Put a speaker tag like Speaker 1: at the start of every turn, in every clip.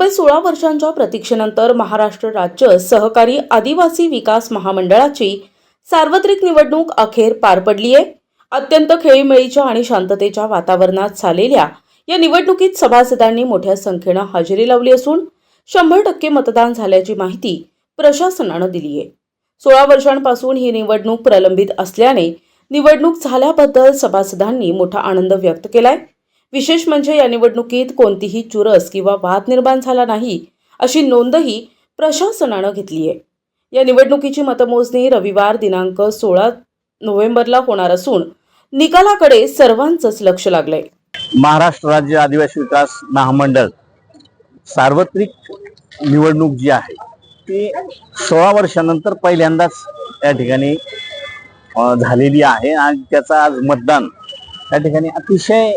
Speaker 1: तब्बल सोळा वर्षांच्या प्रतीक्षेनंतर महाराष्ट्र राज्य सहकारी आदिवासी विकास महामंडळाची सार्वत्रिक निवडणूक अखेर पार पडली आहे अत्यंत खेळीमेळीच्या आणि शांततेच्या वातावरणात झालेल्या या निवडणुकीत सभासदांनी मोठ्या संख्येनं हजेरी लावली असून शंभर टक्के मतदान झाल्याची माहिती प्रशासनानं दिली आहे सोळा वर्षांपासून ही निवडणूक प्रलंबित असल्याने निवडणूक झाल्याबद्दल सभासदांनी मोठा आनंद व्यक्त केलाय. विशेष म्हणजे या निवडणुकीत कोणतीही चुरस किंवा वाद निर्माण झाला नाही अशी नोंदही प्रशासनानं घेतली आहे. या निवडणुकीची मतमोजणी रविवार दिनांक सोळा नोव्हेंबरला होणार असून निकालाकडे सर्वांचंच लक्ष लागलंय.
Speaker 2: महाराष्ट्र राज्य आदिवासी विकास महामंडळ सार्वत्रिक निवडणूक जी आहे ती सोळा वर्षानंतर पहिल्यांदाच या ठिकाणी झालेली आहे आणि त्याचा आज मतदान त्या ठिकाणी अतिशय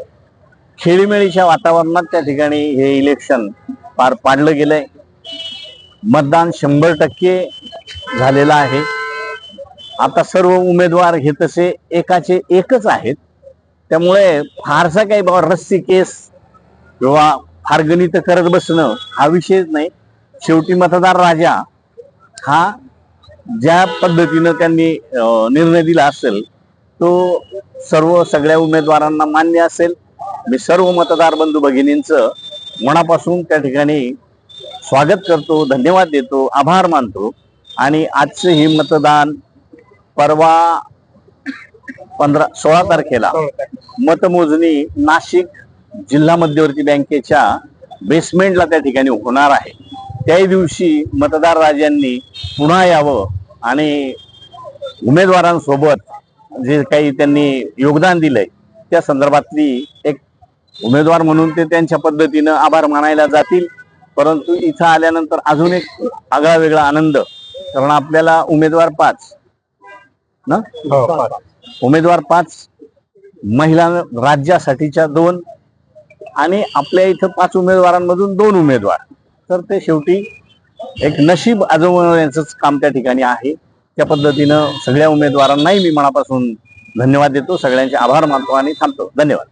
Speaker 2: खेळीमेळीच्या वातावरणात त्या ठिकाणी हे इलेक्शन पार पाडलं गेलंय. मतदान शंभर टक्के झालेलं आहे. आता सर्व उमेदवार हे तसे एकाचे एकच आहेत. त्यामुळे फारसा काही बाबा रस्सी केस किंवा फार गणित करत बसणं हा विषयच नाही. शेवटी मतदार राजा हा ज्या पद्धतीनं त्यांनी निर्णय दिला असेल तो सर्व सगळ्या उमेदवारांना मान्य असेल. मी सर्व मतदार बंधू भगिनींचं मनापासून त्या ठिकाणी स्वागत करतो धन्यवाद देतो आभार मानतो. आणि आजचं हे मतदान परवा पंधरा सोळा तारखेला मतमोजणी नाशिक जिल्हा मध्यवर्ती बँकेच्या बेसमेंटला त्या ठिकाणी होणार आहे. त्याही दिवशी मतदार राजांनी पुन्हा यावं आणि उमेदवारांसोबत जे काही त्यांनी योगदान दिलंय त्या संदर्भातली एक उमेदवार म्हणून ते त्यांच्या पद्धतीनं आभार मानायला जातील. परंतु इथं आल्यानंतर अजून एक आगळा वेगळा आनंद कारण आपल्याला उमेदवार पाच ना? उमेदवार पाच महिला राज्यासाठीच्या दोन आणि आपल्या इथं पाच उमेदवारांमधून दोन उमेदवार. तर ते शेवटी एक नशीब आजवण्याचंच काम त्या ठिकाणी आहे. त्या पद्धतीनं सगळ्या उमेदवारांनाही मी मनापासून धन्यवाद देतो. सगळ्यांचे आभार मानतो आणि थांबतो. धन्यवाद.